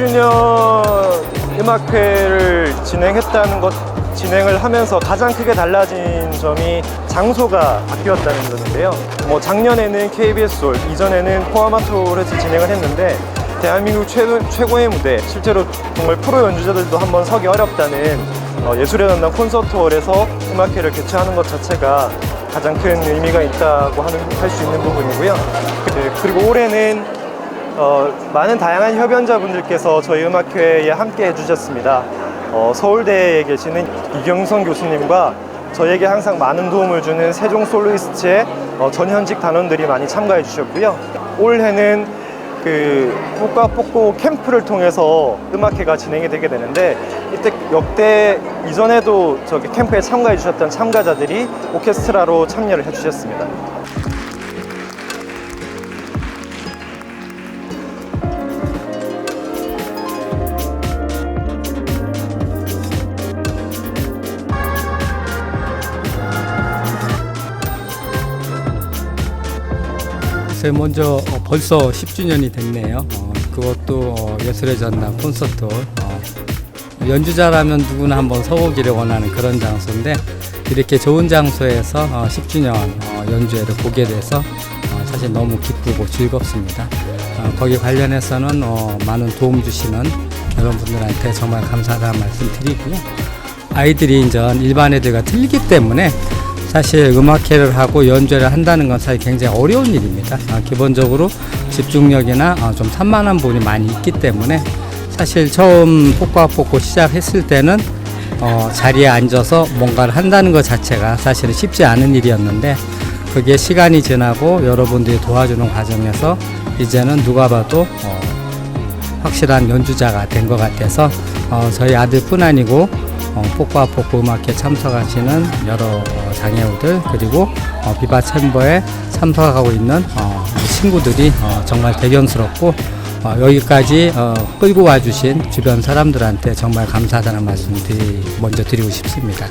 10주년 음악회를 진행했다는 것 진행을 하면서 가장 크게 달라진 점이 장소가 바뀌었다는 것인데요. 뭐 작년에는 KBS 홀, 이전에는 포아마토홀에서 진행을 했는데 대한민국 최고, 최고의 무대, 실제로 정말 프로 연주자들도 한번 서기 어렵다는 어, 예술의 전당 콘서트홀에서 음악회를 개최하는 것 자체가 가장 큰 의미가 있다고 하는 할 수 있는 부분이고요. 네, 그리고 올해는 어, 많은 다양한 협연자분들께서 저희 음악회에 함께 해주셨습니다. 어, 서울대에 계시는 이경선 교수님과 저에게 항상 많은 도움을 주는 세종 솔로이스트의 어, 전현직 단원들이 많이 참가해 주셨고요. 올해는 그 폭과 폭고 캠프를 통해서 음악회가 진행이 되게 되는데 이때 역대 이전에도 저기 캠프에 참가해 주셨던 참가자들이 오케스트라로 참여를 해 주셨습니다. 글쎄 먼저 어, 벌써 10주년이 됐네요. 어, 그것도 어, 예술의 전당 콘서트 연주자라면 누구나 한번 서보기를 원하는 그런 장소인데 이렇게 좋은 장소에서 어, 10주년 어, 연주회를 보게 돼서 어, 사실 너무 기쁘고 즐겁습니다. 어, 거기 관련해서는 어, 많은 도움 주시는 여러분들한테 정말 감사하다는 말씀 드리고요. 아이들이 이제 일반 애들과 틀리기 때문에 사실 음악회를 하고 연주를 한다는 건 사실 굉장히 어려운 일입니다. 아, 기본적으로 집중력이나 아, 좀 산만한 부분이 많이 있기 때문에 사실 처음 폭과 뽑고 시작했을 때는 어, 자리에 앉아서 뭔가를 한다는 것 자체가 사실은 쉽지 않은 일이었는데 그게 시간이 지나고 여러분들이 도와주는 과정에서 이제는 누가 봐도 어, 확실한 연주자가 된 것 같아서 어, 저희 아들뿐 아니고 어, 폭과 폭고 음악회 참석하시는 여러 어, 장애우들 그리고 어, 비바 챔버에 참석하고 있는 친구들이 어, 정말 대견스럽고 어, 여기까지 어, 끌고 와주신 주변 사람들한테 정말 감사하다는 말씀 먼저 드리고 싶습니다.